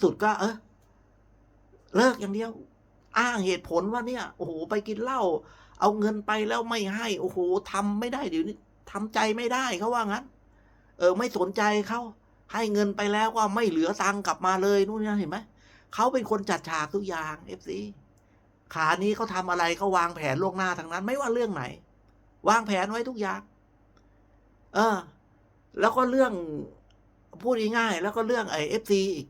สุดก็ เออเลิกอย่างเดียว อ้างเหตุผลว่าเนี่ย โอ้โห ไปกินเหล้าเอาเงินไปแล้วไม่ให้ โอ้โหทำไม่ได้เดี๋ยวนี้ทำใจไม่ได้เขาว่างั้น เออ ไม่สนใจเขาให้เงินไปแล้วก็ไม่เหลือตังกลับมาเลยนู่นนี่เห็นไหมเขาเป็นคนจัดฉากทุกอย่างเอฟซีขานี้เขาทำอะไรเขาวางแผนล่วงหน้าทางนั้น ไม่ว่าเรื่องไหน วางแผนไว้ทุกอย่าง เออ แล้วก็เรื่องพูดง่ายๆแล้วก็เรื่องไอเอฟซีอีก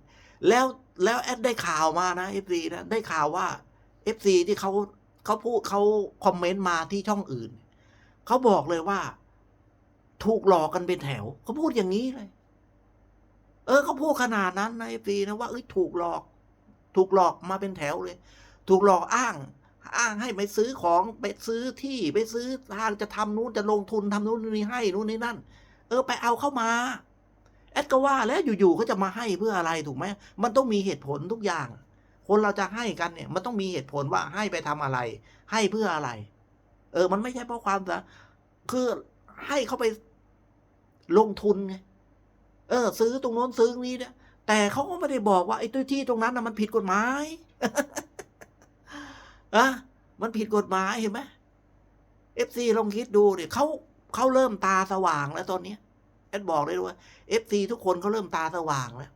แล้วแล้วแอดได้ข่าวมานะเอฟซีนะได้ข่าวว่าเอฟซีที่เขาเขาพูดเขาคอมเมนต์มาที่ช่องอื่น เขาบอกเลยว่า ถูกหลอกกันเป็นแถว เขาพูดอย่างนี้เลย เออเขาพูดขนาดนั้นนะเอฟซีนะว่าเอ้ยถูกหลอก ถูกหลอกมาเป็นแถวเลย ถูกหลอกอ้าง อ้างให้ไปซื้อของไปซื้อที่ไปซื้อทางจะทำนู้นจะลงทุนทำนู้นนี่ให้นู้นนี่นั่น เออ ไปเอาเข้ามา แอดก็ว่าแล้วอยู่ๆเขาจะมาให้เพื่ออะไรถูกไหมมันต้องมีเหตุผลทุกอย่าง คนเราจะให้กันเนี่ย มันต้องมีเหตุผลว่าให้ไปทำอะไร ให้เพื่ออะไร เออ มันไม่ใช่เพราะความสะคือให้เขาไปลงทุนไงเออ ซื้อตรงโน้นซื้อนี้เนี่ยแต่เขาก็ไม่ได้บอกว่าไอ้ตัวที่ตรงนั้นนะมันผิดกฎหมายอะมันผิดกฎหมายเห็นไหมเอฟซีลองคิดดูเนี่ยเขาเขาเริ่มตาสว่างแล้วตอนเนี้ย แอดบอกเลยว่าเอฟซีทุกคนเขาเริ่มตาสว่างแล้ว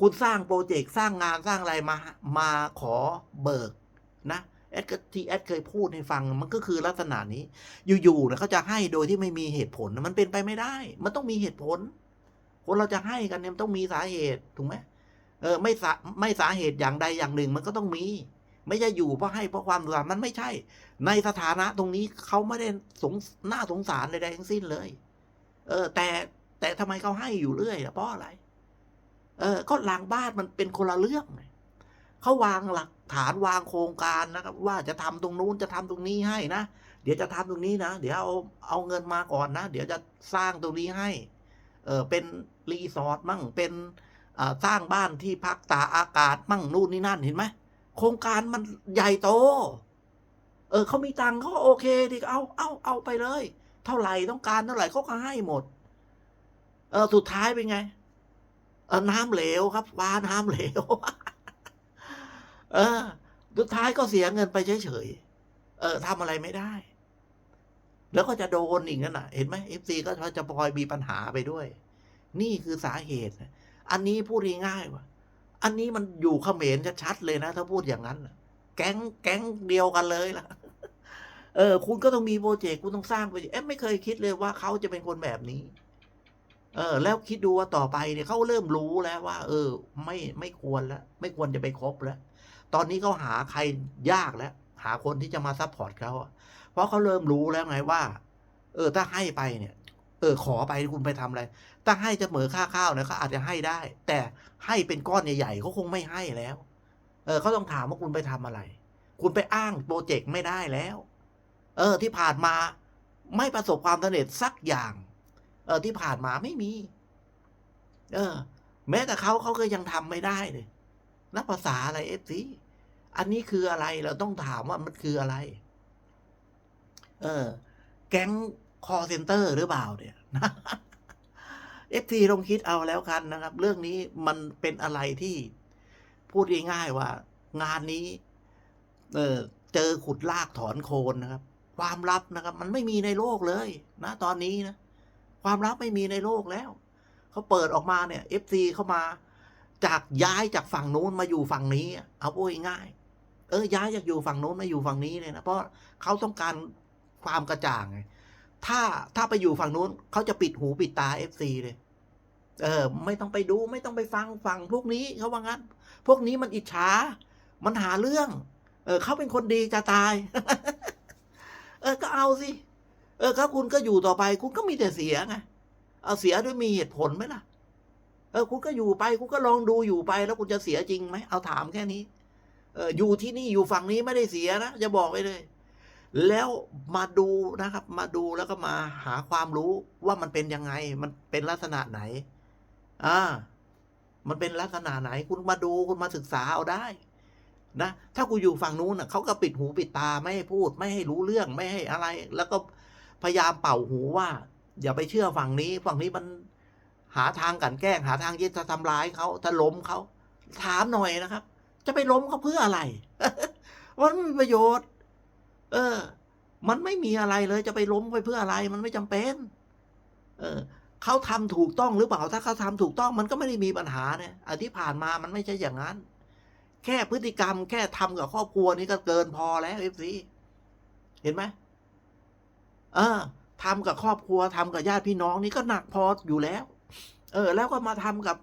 คุณสร้างโปรเจกต์สร้างงานสร้างอะไรมามาขอเบิกนะแอดก็ที่แอดเคยพูดให้ฟังมันก็คือลักษณะนี้ อยู่ๆเนี่ยเขาจะให้โดยที่ไม่มีเหตุผลมันเป็นไปไม่ได้ มันต้องมีเหตุผล คนเราจะให้กันเนี่ยต้องมีสาเหตุถูกไหมเออไม่สาไม่สาเหตุอย่างใดอย่างหนึ่งมันก็ต้องมี ไม่ใช่อยู่เพราะให้เพราะความสงสารมันไม่ใช่ ในสถานะตรงนี้เขาไม่ได้สงน่าสงสารใดๆทั้งสิ้นเลย เออ แต่แต่ทำไมเขาให้อยู่เรื่อยล่ะเพราะอะไร เออ ก็หลังบ้านมันเป็นคนละเรื่องเขาวางหลักฐานวางโครงการนะครับ ว่าจะทำตรงนู้นจะทำตรงนี้ให้นะเดี๋ยวจะทำตรงนี้นะเดี๋ยวเอาเอาเงินมาก่อนนะเดี๋ยวจะสร้างตรงนี้ให้ เออเป็นรีสอร์ทมั่งเป็นสร้างบ้านที่พักตากอากาศมั่งนู่นนี่นั่นเห็นไหมโครงการมันใหญ่โต เออเขามีตังเขาก็โอเคดิเอาเอาเอาไปเลย เท่าไหร่ต้องการเท่าไหร่เขาก็ให้หมด เออสุดท้ายเป็นไง เออน้ำเหลวครับวาน้ำเหลว เออ สุดท้ายก็เสียเงินไปเฉยๆเออทำอะไรไม่ได้ แล้วก็จะโดนอีกนั่นน่ะ เห็นไหมเอฟซีก็จะพลอยมีปัญหาไปด้วย นี่คือสาเหตุ อันนี้พูดง่ายว่า อันนี้มันอยู่เขมรชัดๆเลยนะ ถ้าพูดอย่างนั้นแก๊งแก๊งเดียวกันเลยล่ะ เออ คุณก็ต้องมีโปรเจกต์คุณต้องสร้างโปรเจกต์เอ๊ะไม่เคยคิดเลยว่าเขาจะเป็นคนแบบนี้ เออ แล้วคิดดูว่าต่อไปเนี่ยเขาเริ่มรู้แล้วว่า เออ ไม่ไม่ควรแล้วไม่ควรจะไปคบแล้วตอนนี้เขาหาใครยากแล้ว หาคนที่จะมาซัพพอร์ตเขาเพราะเขาเริ่มรู้แล้วไงว่า เออ ถ้าให้ไปเนี่ย เออ ขอไปคุณไปทำอะไรถ้าให้จะเหมือค่าข้าวนี่ยเขาอาจจะให้ได้ แต่ให้เป็นก้อนใหญ่ๆเขาคงไม่ให้แล้ว เออเขาต้องถามว่าคุณไปทำอะไร คุณไปอ้างโปรเจกต์ไม่ได้แล้ว เออ ที่ผ่านมาไม่ประสบความสำเร็จสักอย่าง เออที่ผ่านมาไม่มี เออ แม้แต่เขาเขาก็ยังทำไม่ได้เลยนักภาษาอะไรเอฟซีอันนี้คืออะไรเราต้องถามว่ามันคืออะไร เออ แก๊งคอเซ็นเตอร์หรือเปล่าเนี่ยเอฟซีลองคิดเอาแล้วกันนะครับ เรื่องนี้มันเป็นอะไรที่พูดง่ายๆว่า งานนี้ เออเจอขุดลากถอนโคนนะครับ ความลับนะครับ มันไม่มีในโลกเลยนะตอนนี้นะ ความลับไม่มีในโลกแล้วเขาเปิดออกมาเนี่ยเอฟซีเข้ามา จากย้ายจากฝั่งนู้นมาอยู่ฝั่งนี้ เอาพูดง่าย เออย้ายจากอยู่ฝั่งนู้นมาอยู่ฝั่งนี้เลยนะเพราะเขาต้องการความกระจ่างไงถ้าถ้าไปอยู่ฝั่งนู้นเขาจะปิดหูปิดตาเอฟซีเลย เออ ไม่ต้องไปดูไม่ต้องไปฟังฝั่งพวกนี้เขาว่างั้น พวกนี้มันอิจฉา มันหาเรื่อง เออเขาเป็นคนดีจะตาย เออก็เอาสิเออครับคุณก็อยู่ต่อไป คุณก็มีแต่เสียไงเอาเสียด้วยมีเหตุผลไหมล่ะ เออ คุณก็อยู่ไป คุณก็ลองดูอยู่ไป แล้วคุณจะเสียจริงไหมเอาถามแค่นี้ เอออยู่ที่นี่อยู่ฝั่งนี้ไม่ได้เสียนะจะบอกไว้เลย แล้วมาดูนะครับ มาดูแล้วก็มาหาความรู้ว่ามันเป็นยังไง มันเป็นลักษณะไหน อ่า มันเป็นลักษณะไหน คุณมาดูคุณมาศึกษาเอาได้ นะถ้ากูอยู่ฝั่งนู้นน่ะเขาก็ปิดหูปิดตาไม่ให้พูด ไม่ให้รู้เรื่องไม่ให้อะไร แล้วก็พยายามเป่าหูว่า อย่าไปเชื่อฝั่งนี้ ฝั่งนี้มันหาทางกลันแกล้ง หาทางที่จะทำร้ายเขาจะล้มเขาถามหน่อยนะครับ จะไปล้มเขาเพื่ออะไรมันไม่มีประโยชน์ เออ มันไม่มีอะไรเลย จะไปล้มไปเพื่ออะไร มันไม่จำเป็น เออเขาทำถูกต้องหรือเปล่า ถ้าเขาทำถูกต้อง มันก็ไม่ได้มีปัญหาเนี่ยอันที่ผ่านมามันไม่ใช่อย่างนั้น แค่พฤติกรรม แค่ทำกับครอบครัวนี่ก็เกินพอแล้วเอฟซีเห็นไหมเออทำกับครอบครัวทำกับญาติพี่น้องนี่ก็หนักพออยู่แล้ว เออ แล้วก็มาทำกับ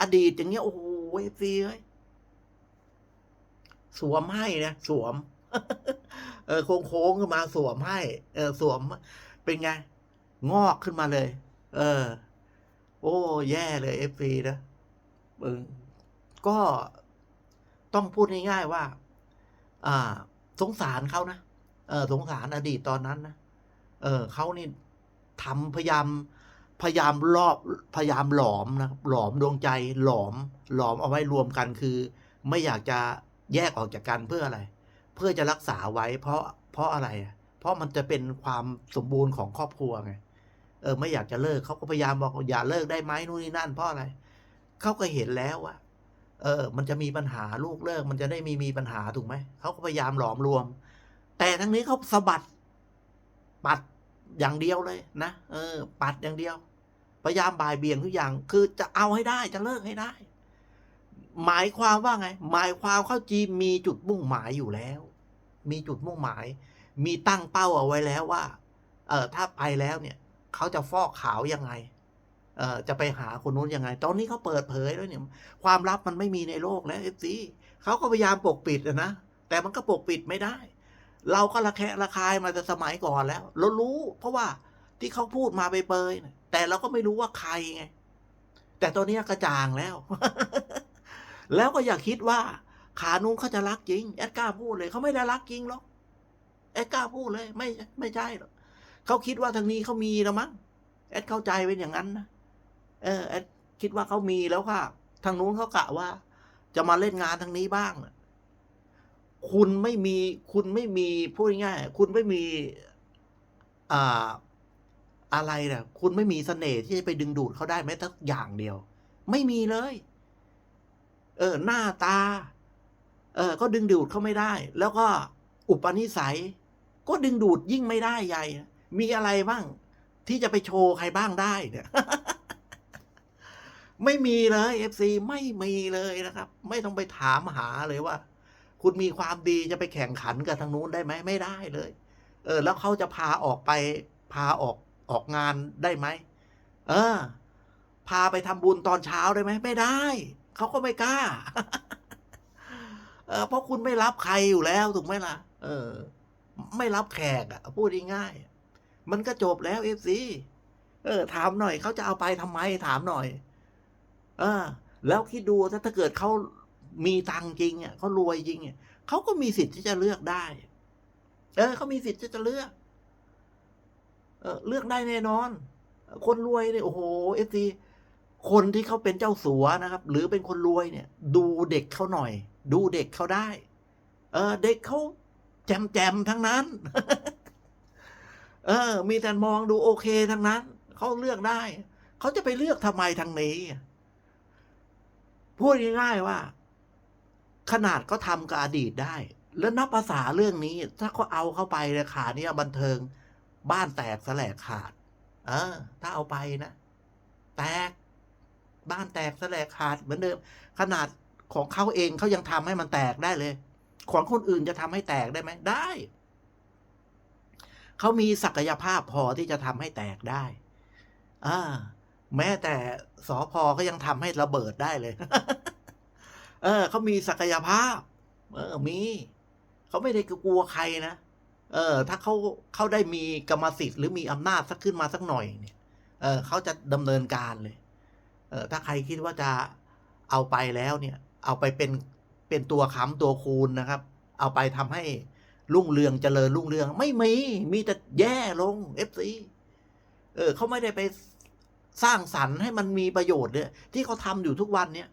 อดีตอย่างเงี้ยโอ้โหเอฟซีเอ้ยสวมให้นะสวม เออโค้งๆขึ้นมาสวมให้ เออสวม เป็นไง งอกขึ้นมาเลย เออ โอ้ แย่เลยเอฟซีนะเออก็ ต้องพูดง่ายๆว่า อ่า สงสารเขานะเออสงสารอดีตตอนนั้นนะเออเขานี่ทำพยายามพยายามรอบพยายามหลอมนะหลอมดวงใจหลอม หลอมเอาไว้รวมกันคือ ไม่อยากจะแยกออกจากกันเพื่ออะไร เพื่อจะรักษาไว้ เพราะเพราะอะไร เพราะมันจะเป็นความสมบูรณ์ของครอบครัวไงเออ ไม่อยากจะเลิกเขาก็พยายามบอกอย่าเลิกได้ไหมนู่นนี่นั่นเพราะอะไรเขาก็เห็นแล้วว่า เออ มันจะมีปัญหาลูกเลิก มันจะได้มีมีปัญหาถูกไหม เขาก็พยายามหลอมรวม แต่ทั้งนี้เขาสะบัด ปัดอย่างเดียวเลยนะ เออ ปัดอย่างเดียว พยายามบ่ายเบี่ยงทุกอย่าง คือจะเอาให้ได้ จะเลิกให้ได้ หมายความว่าไง หมายความเข้าจีมีจุดมุ่งหมายอยู่แล้ว มีจุดมุ่งหมาย มีตั้งเป้าเอาไว้แล้วว่า เออถ้าไปแล้วเนี่ย เขาจะฟอกขาวยังไง จะไปหาคนนู้นยังไง ตอนนี้เขาเปิดเผยแล้วเนี่ย ความลับมันไม่มีในโลกแล้วเอฟซีเขาก็พยายามปกปิดนะ แต่มันก็ปกปิดไม่ได้ เราก็ระแคะระคายมาแต่สมัยก่อนแล้ว เรารู้ เพราะว่าที่เขาพูดมาไปเปยแต่เราก็ไม่รู้ว่าใครไง แต่ตัวนี้กระจ่างแล้ว แล้วก็อย่าคิดว่า ขานุ้งเขาจะรักจริง แอดกล้าพูดเลย เขาไม่ได้รักจริงหรอก แอดกล้าพูดเลย ไม่ไม่ใช่หรอกเขาคิดว่าทางนี้เขามีแล้วมั้ง แอดเข้าใจเป็นอย่างนั้นนะ เออแอดคิดว่าเขามีแล้วค่ะ ทางนู้นเขากะว่า จะมาเล่นงานทางนี้บ้าง คุณไม่มี คุณไม่มีพูดง่ายคุณไม่มี อ่า อะไรนะคุณไม่มีเสน่ห์ที่จะไปดึงดูดเขาได้แม้แต่อย่างเดียว ไม่มีเลย เออ หน้าตา เออ ก็ดึงดูดเขาไม่ได้ แล้วก็อุปนิสัย ก็ดึงดูดยิ่งไม่ได้ใหญ่ มีอะไรบ้าง ที่จะไปโชว์ใครบ้างได้เนี่ย ไม่มีเลยเอฟซีไม่มีเลยนะครับ ไม่ต้องไปถามหาเลยว่า คุณมีความดีจะไปแข่งขันกับทางนู้นได้ไหมไม่ได้เลย เออ แล้วเขาจะพาออกไป พาออกออกงานได้ไหมเออ พาไปทำบุญตอนเช้าได้ไหมไม่ได้เขาก็ไม่กล้า เออเพราะคุณไม่รับใครอยู่แล้วถูกไหมล่ะ เออ ไม่รับแขกอะพูดง่ายๆมันก็จบแล้วเอฟซีเออ ถามหน่อยเขาจะเอาไปทำไมถามหน่อย เออ แล้วคิดดูถ้าถ้าเกิดเขามีตังจริงอะเขารวยจริงอะเขาก็มีสิทธิ์ที่จะเลือกได้ เออเขามีสิทธิ์ที่จะเลือก เออเลือกได้แน่นอน คนรวยเนี่ยโอ้โหเอฟซีคนที่เขาเป็นเจ้าสัวนะครับ หรือเป็นคนรวยเนี่ย ดูเด็กเขาหน่อย ดูเด็กเขาได้ เออ เด็กเขาแจมแจมๆทั้งนั้น เออ มีแต่มองดูโอเคทั้งนั้นเขาเลือกได้ เขาจะไปเลือกทำไมทางนี้ พูดง่ายๆว่า ขนาดก็ทำกับอดีตได้ แล้วนับภาษาเรื่องนี้ ถ้าเขาเอาเข้าไปเลยขาเนี่ยบันเทิง บ้านแตกแสลกขาด เออ ถ้าเอาไปนะ แตก บ้านแตกแสลกขาดเหมือนเดิม ขนาดของเขาเองเขายังทำให้มันแตกได้เลย ของคนอื่นจะทำให้แตกได้ไหมได้เขามีศักยภาพพอที่จะทำให้แตกได้ อ่า แม้แต่สอพอก็ยังทำให้ระเบิดได้เลย เออเขามีศักยภาพ เออมีเขาไม่ได้กลัวใครนะเออ ถ้าเขาเขาได้มีกรรมสิทธิ์หรือมีอำนาจสักขึ้นมาสักหน่อยเนี่ยเออเขาจะดำเนินการเลย เออถ้าใครคิดว่าจะเอาไปแล้วเนี่ย เอาไปเป็นเป็นตัวค้ำตัวคูณนะครับ เอาไปทำให้รุ่งเรืองเจริญรุ่งเรือง ไม่มี มีแต่แย่ลงเอฟซีเออเขาไม่ได้ไป สร้างสรรค์ให้มันมีประโยชน์เนี่ยที่เขาทำอยู่ทุกวันเนี่ย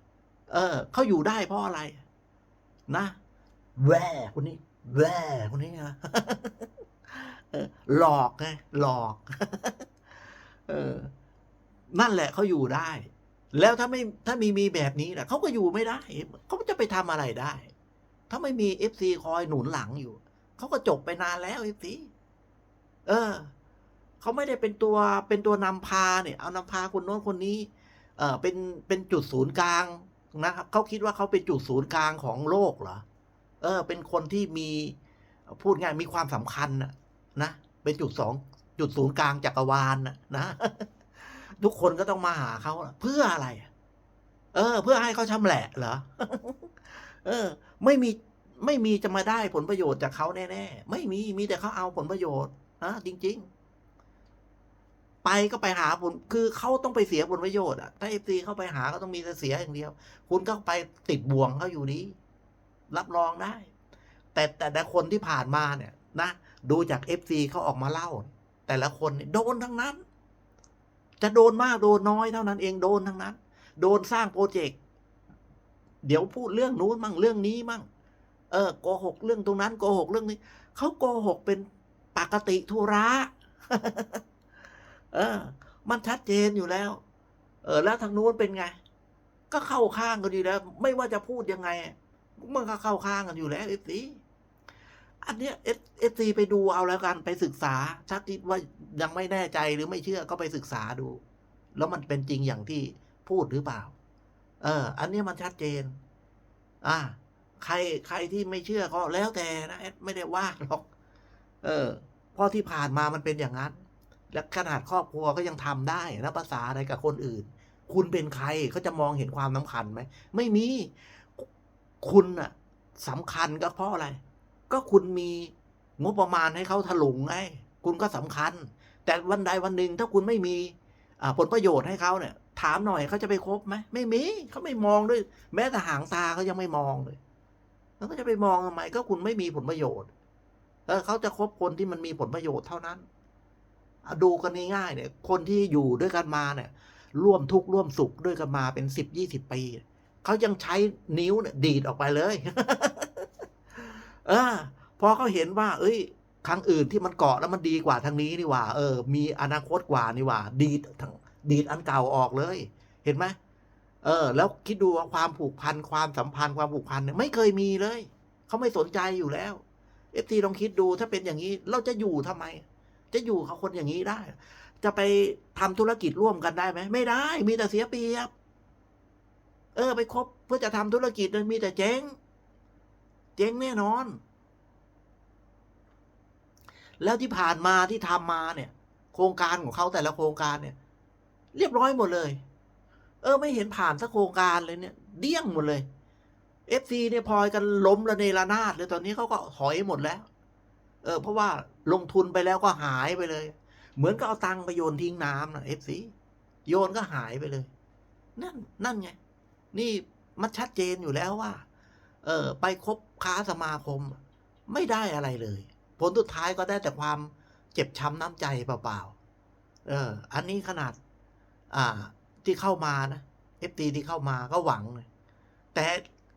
เออเขาอยู่ได้เพราะอะไร นะแว่คนนี้แว่คนนี้นะหลอกไงหลอก เออ นั่นแหละเขาอยู่ได้ แล้วถ้าไม่ถ้ามีมีแบบนี้นะเขาก็อยู่ไม่ได้เขาจะไปทำอะไรได้ ถ้าไม่มีเอฟซีคอยหนุนหลังอยู่เขาก็จบไปนานแล้วเอฟซีเออ เขาไม่ได้เป็นตัวเป็นตัวนำพาเนี่ย เอานำพาคนโน้นคนนี้ เออเป็นเป็นจุดศูนย์กลางนะครับเขาคิดว่าเขาเป็นจุดศูนย์กลางของโลกเหรอเออ เป็นคนที่มีพูดง่ายมีความสำคัญนะนะเป็นจุดสองจุดศูนย์กลางจักรวาลนะนะทุกคนก็ต้องมาหาเขาเพื่ออะไร เออ เพื่อให้เขาชำแหละเหรอเออ ไม่มีไม่มีจะมาได้ผลประโยชน์จากเขาแน่ๆ ไม่มีมีแต่เขาเอาผลประโยชน์นะจริง ๆ ไปก็ไปหาผลคือเขาต้องไปเสียผลประโยชน์อะถ้าเอฟซีเข้าไปหาก็ต้องมีแต่เสียอย่างเดียว คุณก็ไปติดบ่วงเขาอยู่ดี รับรองได้ แต่แต่แต่คนที่ผ่านมาเนี่ยนะดูจากเอฟซีเขาออกมาเล่า แต่ละคนโดนทั้งนั้น จะโดนมากโดนน้อยเท่านั้นเองโดนทั้งนั้น โดนสร้างโปรเจกต์เดี๋ยวพูดเรื่องนู้นมั่งเรื่องนี้มั่ง เออโกหกเรื่องตรงนั้นโกหกเรื่องนี้เขาโกหกเป็นปกติธุระ เออ มันชัดเจนอยู่แล้ว เออ แล้วทางนู้นเป็นไง ก็เข้าข้างกันอยู่แล้ว ไม่ว่าจะพูดยังไง มันก็เข้าข้างกันอยู่แล้วเอฟซีอันเนี้ยเอเอฟซีไปดูเอาแล้วกันไปศึกษาถ้าคิดว่ายังไม่แน่ใจหรือไม่เชื่อก็ไปศึกษาดู แล้วมันเป็นจริงอย่างที่พูดหรือเปล่า เออ อันเนี้ยมันชัดเจน อ่า ใครใครที่ไม่เชื่อก็แล้วแต่นะเอดไม่ได้ว่าหรอก เออเพราะที่ผ่านมามันเป็นอย่างนั้น และขนาดครอบครัวก็ยังทำได้นะภาษาอะไรกับคนอื่น คุณเป็นใครเขาจะมองเห็นความสำคัญไหมไม่มีคุณน่ะสำคัญก็เพราะอะไร ก็คุณมีงบประมาณให้เขาถลุงไงคุณก็สำคัญ แต่วันใดวันหนึ่งถ้าคุณไม่มีผลประโยชน์ให้เขาเนี่ย ถามหน่อยเขาจะไปคบไหมไม่มีเขาไม่มองด้วย แม้แต่หางตาเขายังไม่มองเลย แล้วก็จะไปมองทำไมก็คุณไม่มีผลประโยชน์เออเขาจะคบคนที่มันมีผลประโยชน์เท่านั้น ดูกันง่ายๆเนี่ย คนที่อยู่ด้วยกันมาเนี่ย ร่วมทุกข์ร่วมสุขด้วยกันมาเป็นสิบยี่สิบปีเขายังใช้นิ้วเนี่ยดีดออกไปเลย เออพอเขาเห็นว่า เอ้ยครั้งอื่นที่มันเกาะแล้วมันดีกว่าทางนี้นี่หว่า เออ มีอนาคตกว่านี่หว่า ดีดทั้งดีดอันเก่าออกเลย เห็นไหมเออ แล้วคิดดูว่าความผูกพันความสัมพันธ์ความผูกพันเนี่ยไม่เคยมีเลยเขาไม่สนใจอยู่แล้วเอฟทีลองคิดดูถ้าเป็นอย่างนี้ เราจะอยู่ทำไม จะอยู่กับคนอย่างนี้ได้ จะไปทำธุรกิจร่วมกันได้ไหมไม่ได้ มีแต่เสียเปรียบ เออ ไปคบเพื่อจะทำธุรกิจมันมีแต่เจ๊ง เจ๊งแน่นอน แล้วที่ผ่านมาที่ทำมาเนี่ย โครงการของเขาแต่ละโครงการเนี่ย เรียบร้อยหมดเลย เออ ไม่เห็นผ่านสักโครงการเลยเนี่ย เดี้ยงหมดเลยเอฟซีเนี่ยพลอยกันล้มระเนระนาดเลยตอนนี้เขาก็ถอยหมดแล้ว เออ เพราะว่า ลงทุนไปแล้วก็หายไปเลย เหมือนก็เอาตังค์ไปโยนทิ้งน้ำนะเอฟซีโยนก็หายไปเลย นั่นนั่นไง นี่มันชัดเจนอยู่แล้วว่า เออ ไปคบค้าสมาคม ไม่ได้อะไรเลย ผลสุดท้ายก็ได้แต่ความเจ็บช้ำน้ำใจเปล่าๆเออ อันนี้ขนาด อ่า ที่เข้ามานะเอฟตีที่เข้ามาก็หวัง แต่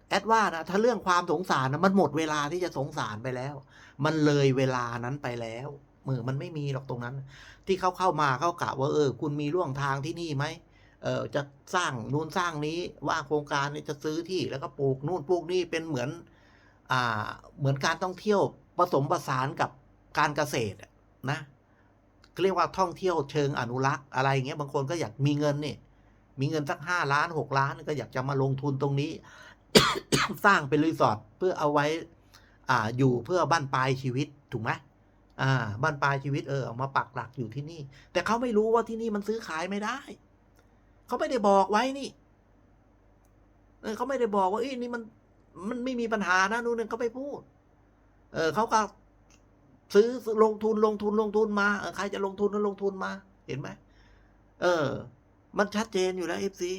แอดว่านะถ้าเรื่องความสงสารนะมันหมดเวลาที่จะสงสารไปแล้ว มันเลยเวลานั้นไปแล้วมือมันไม่มีหรอกตรงนั้น ที่เขาเข้ามาเขากะว่าเออ คุณมีร่วงทางที่นี่ไหมเออจะสร้างนู่นสร้างนี้ว่าโครงการนี้จะซื้อที่แล้วก็ปลูกนู่นปลูกนี่เป็นเหมือน อ่า เหมือนการท่องเที่ยวผสมผสานกับการเกษตรนะเรียกว่าท่องเที่ยวเชิงอนุรักษ์อะไรเงี้ยบางคนก็อยากมีเงินนี่มีเงินสักห้าล้านหกล้านก็อยากจะมาลงทุนตรงนี้ สร้างเป็นรีสอร์ทเพื่อเอาไว้ อ่าอยู่เพื่อบ้านปลายชีวิตถูกไหมอ่าบ้านปลายชีวิตเออเอามาปักหลักอยู่ที่นี่ แต่เขาไม่รู้ว่าที่นี่มันซื้อขายไม่ได้ เขาไม่ได้บอกไว้นี่เออเขาไม่ได้บอกว่าเอ้นี่มันมันไม่มีปัญหานะนู่นนี่เขาไปพูด เออเขาก็ซื้อลงทุนลงทุนลงทุนมาใครจะลงทุนก็ลงทุนมา เห็นไหมเออ มันชัดเจนอยู่แล้วเอฟซี